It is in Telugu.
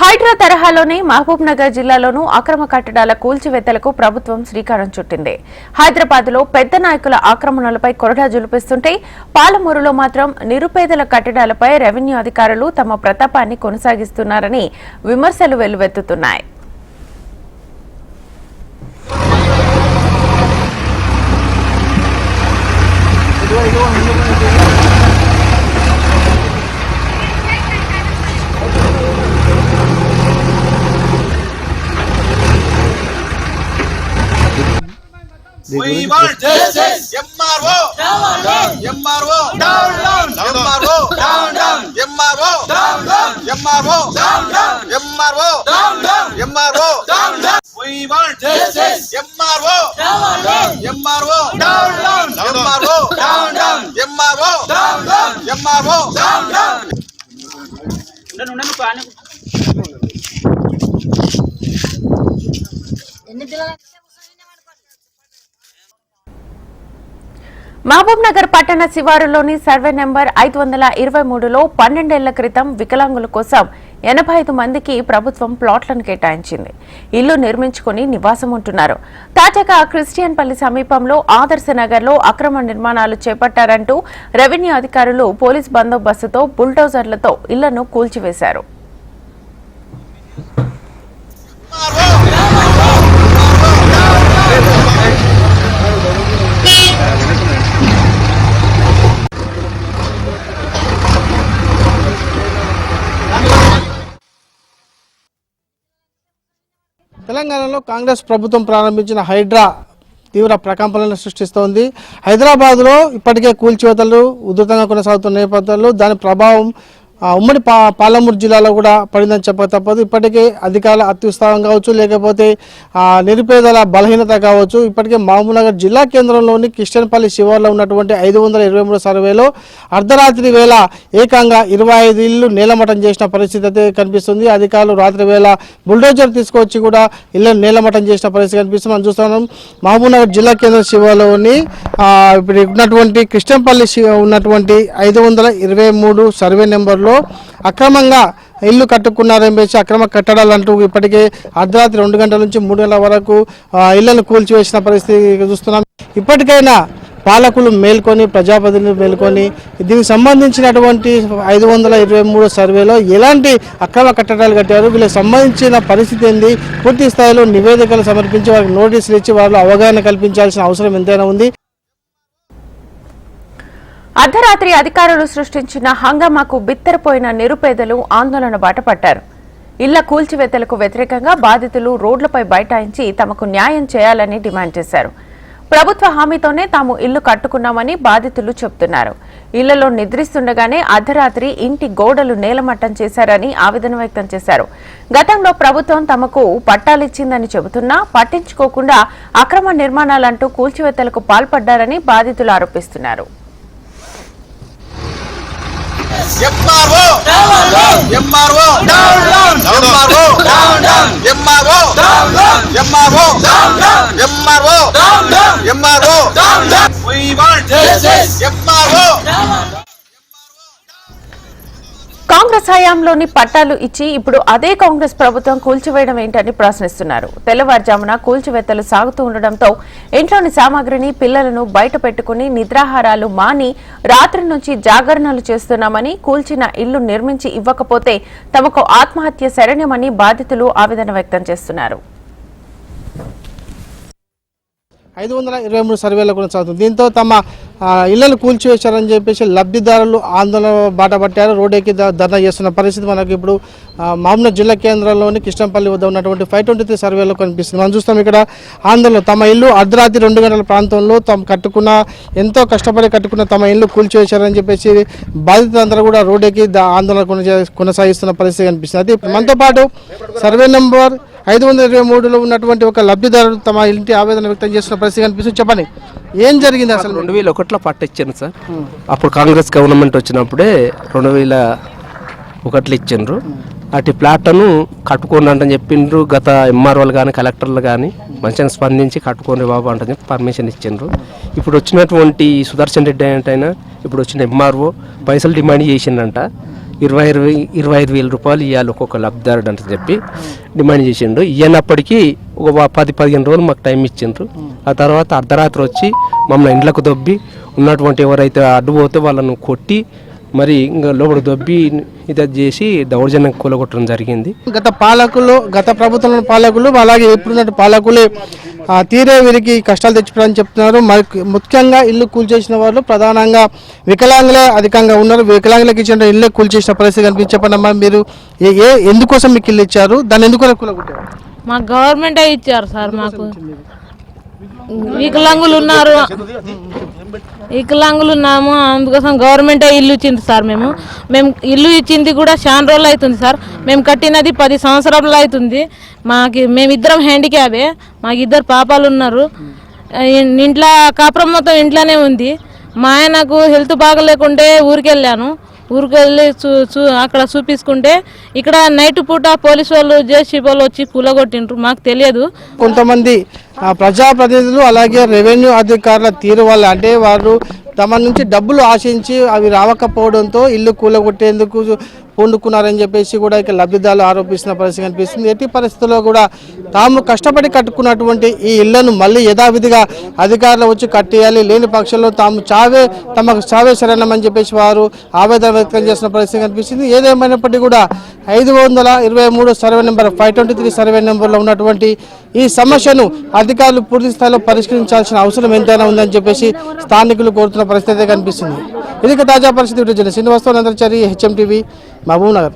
హైడ్రా తరహాలోనే మహబూబ్ నగర్ జిల్లాలోనూ అక్రమ కట్టడాల కూల్చివేతలకు ప్రభుత్వం శ్రీకారం చుట్టింది. హైదరాబాద్లో పెద్ద నాయకుల ఆక్రమణలపై కొరడా జులిపిస్తుంటే పాలమూరులో మాత్రం నిరుపేదల కట్టడాలపై రెవెన్యూ అధికారులు తమ ప్రతాపాన్ని కొనసాగిస్తున్నారని విమర్శలు వెల్లువెత్తుతున్నాయి. We want మహబూబ్ నగర్ పట్టణ శివారులోని సర్వే నెంబర్ ఐదు వందల ఇరవై మూడులో పన్నెండేళ్ళ క్రితం వికలాంగుల కోసం ఎనభై ఐదు మందికి ప్రభుత్వం ప్లాట్లను కేటాయించింది. ఇల్లు నిర్మించుకుని నివాసం ఉంటున్నారు. తాజాగా క్రిస్టియన్పల్లి సమీపంలో ఆదర్శ నగర్లో అక్రమ నిర్మాణాలు చేపట్టారంటూ రెవెన్యూ అధికారులు పోలీస్ బందోబస్తుతో బుల్డోజర్లతో ఇళ్ళను కూల్చివేశారు. తెలంగాణలో కాంగ్రెస్ ప్రభుత్వం ప్రారంభించిన హైడ్రా తీవ్ర ప్రకంపనలను సృష్టిస్తోంది. హైదరాబాద్లో ఇప్పటికే కూల్చివేతలు ఉధృతంగా కొనసాగుతున్న నేపథ్యంలో దాని ప్రభావం ఉమ్మడి పా పాలమూరు జిల్లాలో కూడా పడిందని చెప్పక తప్పదు. ఇప్పటికే అధికారుల అత్యుత్సాహం కావచ్చు లేకపోతే నిరుపేదల బలహీనత కావచ్చు. ఇప్పటికే మహబూబ్నగర్ జిల్లా కేంద్రంలోని కిష్టన్పల్లి శివార్లో ఉన్నటువంటి ఐదు వందల ఇరవై మూడు సర్వేలో అర్ధరాత్రి వేళ ఏకంగా ఇరవై ఐదు ఇళ్ళు నేలమట్టం చేసిన పరిస్థితి అయితే కనిపిస్తుంది. అధికారులు రాత్రి వేళ బుల్డోజర్ తీసుకొచ్చి కూడా ఇళ్ళను నేలమట్టం చేసిన పరిస్థితి కనిపిస్తుంది. మనం చూస్తున్నాం మహబూబ్నగర్ జిల్లా కేంద్రం శివార్లోని ఇప్పుడు ఉన్నటువంటి కృష్ణంపల్లి శివ ఉన్నటువంటి ఐదు వందల ఇరవై మూడు సర్వే నెంబర్లో అక్రమంగా ఇల్లు కట్టుకున్నారని చెప్పేసి అక్రమ కట్టడాలు అంటూ ఇప్పటికే అర్ధరాత్రి రెండు గంటల నుంచి మూడు గంటల వరకు ఇళ్ళను కూల్చివేసిన పరిస్థితి చూస్తున్నాం. ఇప్పటికైనా పాలకులు మేల్కొని ప్రజాప్రతినిధులు మేల్కొని దీనికి సంబంధించినటువంటి ఐదు వందల ఇరవై మూడు సర్వేలో ఎలాంటి అక్రమ కట్టడాలు కట్టారు? వీళ్ళకి సంబంధించిన పరిస్థితి ఏంది? పూర్తి స్థాయిలో నివేదికలు సమర్పించి వారికి నోటీసులు ఇచ్చి వాళ్ళు అవగాహన కల్పించాల్సిన అవసరం ఎంతైనా ఉంది. అర్ధరాత్రి అధికారులు సృష్టించిన హంగామాకు బిత్తరపోయిన నిరుపేదలు ఆందోళన బాటపట్టారు ఇళ్ళ కూల్చివేతలకు వ్యతిరేకంగా బాధితులు రోడ్లపై బైఠాయించి తమకు న్యాయం చేయాలని డిమాండ్ చేశారు. ప్రభుత్వ హామీతోనే తాము ఇల్లు కట్టుకున్నామని బాధితులు చెబుతున్నారు. ఇళ్ళలో నిద్రిస్తుండగానే అర్ధరాత్రి ఇంటి గోడలు నేలమట్టం చేశారని ఆవేదన వ్యక్తం చేశారు. గతంలో ప్రభుత్వం తమకు పట్టాలిచ్చిందని చెబుతున్నా పట్టించుకోకుండా అక్రమ నిర్మాణాలంటూ కూల్చివేతలకు పాల్పడ్డారని బాధితులు ఆరోపిస్తున్నారు. MRO. MRO. MRO. MRO. MRO. హయాంలోని పట్టాలు ఇచ్చి ఇప్పుడు అదే కాంగ్రెస్ ప్రభుత్వం కూల్చివేయడం ఏంటని ప్రశ్నిస్తున్నారు. తెల్లవారుజామున కూల్చివేతలు సాగుతూ ఉండడంతో ఇంట్లోని సామాగ్రిని పిల్లలను బయట పెట్టుకుని నిద్రాహారాలు మాని రాత్రి నుంచి జాగరణలు చేస్తున్నామని కూల్చిన ఇల్లు నిర్మించి ఇవ్వకపోతే తమకు ఆత్మహత్య శరణ్యమని బాధితులు ఆవేదన వ్యక్తం చేస్తున్నారు. ఐదు వందల ఇరవై మూడు సర్వేలో కొనసాగుతుంది దీంతో తమ ఇళ్ళను కూల్చివేశారని చెప్పేసి లబ్ధిదారులు ఆందోళన బాట పట్టారు. రోడ్డెక్కి ద- ధర్నా చేస్తున్న పరిస్థితి మనకు ఇప్పుడు మామూలు జిల్లా కేంద్రంలోని కృష్ణంపల్లి వద్ద ఉన్నటువంటి ఫైవ్ ట్వంటీ త్రీ సర్వేలో కనిపిస్తుంది. మనం చూస్తాం ఇక్కడ ఆందోళన. తమ ఇల్లు అర్ధరాత్రి రెండు గంటల ప్రాంతంలో తాము కట్టుకున్న ఎంతో కష్టపడి కట్టుకున్న తమ ఇల్లు కూల్చివేశారని చెప్పేసి బాధితులందరూ కూడా రోడ్డెక్కి ఆందోళన కొనసాగిస్తున్న పరిస్థితి కనిపిస్తుంది. అయితే మనతో పాటు సర్వే నెంబర్ ఐదు వందల ఇరవై మూడులో ఉన్నటువంటి ఒక లబ్ధిదారుడు తమ ఇంటి ఆవేదన వ్యక్తం చేస్తున్న పరిస్థితి కనిపిస్తుంది. చెప్పండి. ఏం జరిగింది అసలు? రెండు వేల ఒకటిలో పట్ట ఇచ్చాను సార్. అప్పుడు కాంగ్రెస్ గవర్నమెంట్ వచ్చినప్పుడే రెండు వేల ఒకటిలో ఇచ్చిండ్రు. అటు ప్లాట్ను కట్టుకోండి అంటని చెప్పిండ్రు. గత ఎంఆర్ఓలు కానీ కలెక్టర్లు కానీ మంచిగా స్పందించి కట్టుకోండి బాబు అంటని చెప్పి పర్మిషన్ ఇచ్చిండ్రు. ఇప్పుడు వచ్చినటువంటి సుదర్శన్ రెడ్డి అంటే ఇప్పుడు వచ్చిన ఎంఆర్ఓ పైసలు డిమాండ్ చేసిండంట. ఇరవై ఇరవై ఇరవై ఐదు వేల రూపాయలు ఇవ్వాలి ఒక్కొక్క లబ్ధారుడు అని చెప్పి డిమాండ్ చేసిండు. ఇవ్వనప్పటికీ ఒక పది పదిహేను రోజులు మాకు టైం ఇచ్చిండ్రు. ఆ తర్వాత అర్ధరాత్రి వచ్చి మమ్మల్ని ఇండ్లకు దొబ్బి ఉన్నటువంటి ఎవరైతే అడ్డు పోతే వాళ్ళను కొట్టి మరి ఇంకా లోపల దొబ్బి ఇది చేసి దౌర్జన్యం కూలగొట్టడం జరిగింది. గత పాలకులు గత ప్రభుత్వంలో పాలకులు అలాగే ఇప్పుడున్న పాలకులే ఆ, తీరే వీరికి కష్టాలు తెచ్చిపోయారని చెప్తున్నారు. మరి ముఖ్యంగా ఇల్లు కూల్చేసిన వాళ్ళు ప్రధానంగా వికలాంగులే అధికంగా ఉన్నారు. వికలాంగులకు ఇచ్చిన ఇల్లు కూల్చేసిన పరిస్థితి కనిపించి చెప్పండమ్మా మీరు ఏ ఏ ఎందుకోసం మీకు ఇల్లు ఇచ్చారు? దాన్ని ఎందుకు కూలగొట్టారు? మాకు గవర్నమెంటే ఇచ్చారు సార్ మాకు. వికలాంగులు ఉన్నారు వికలాంగులు ఉన్నాము అందుకోసం గవర్నమెంటే ఇల్లు ఇచ్చింది సార్ మేము. మేము ఇల్లు ఇచ్చింది కూడా చాలా రోజులు అవుతుంది సార్. మేము కట్టినది పది సంవత్సరాలు అవుతుంది. మాకి మేమిద్దరం హ్యాండిక్యాబే మాకు ఇద్దరు పాపాలు ఉన్నారు ఇంట్లో కాపురం మొత్తం ఇంట్లోనే ఉంది. మా ఆయనకు హెల్త్ బాగలేకుంటే ఊరికెళ్ళాను. ఊరికెళ్ళి చూ చూ అక్కడ చూపించుకుంటే ఇక్కడ నైట్ పూట పోలీసు వాళ్ళు జేసీ వాళ్ళు వచ్చి కూలగొట్టిండ్రు. మాకు తెలియదు. కొంతమంది ప్రజాప్రతినిధులు అలాగే రెవెన్యూ అధికారుల తీరు వల్ల అంటే వారు తమ నుంచి డబ్బులు ఆశించి అవి రావకపోవడంతో ఇల్లు కూలగొట్టేందుకు పూనుకున్నారని చెప్పేసి కూడా ఇక లబ్ధిదారులు ఆరోపిస్తున్న పరిస్థితి కనిపిస్తుంది. ఎట్టి పరిస్థితుల్లో కూడా తాము కష్టపడి కట్టుకున్నటువంటి ఈ ఇళ్ళను మళ్ళీ యథావిధిగా అధికారులు వచ్చి కట్టేయాలి. లేని పక్షంలో తాము చావే తమకు చావే శరణమని చెప్పేసి వారు ఆవేదన వ్యక్తం చేసిన పరిస్థితి కనిపిస్తుంది. ఏదేమైనప్పటికీ కూడా ఐదు వందల ఇరవై మూడు survey number five twenty three survey నెంబర్లో ఉన్నటువంటి ఈ సమస్యను అధికారులు పూర్తి స్థాయిలో పరిష్కరించాల్సిన అవసరం ఎంతైనా ఉందని చెప్పేసి స్థానికులు కోరుతున్న పరిస్థితి కనిపిస్తుంది. ఇది తాజా పరిస్థితి శ్రీనివాసరావు నందరచారి హెచ్ఎం టీవీ మహబూబ్ నగర్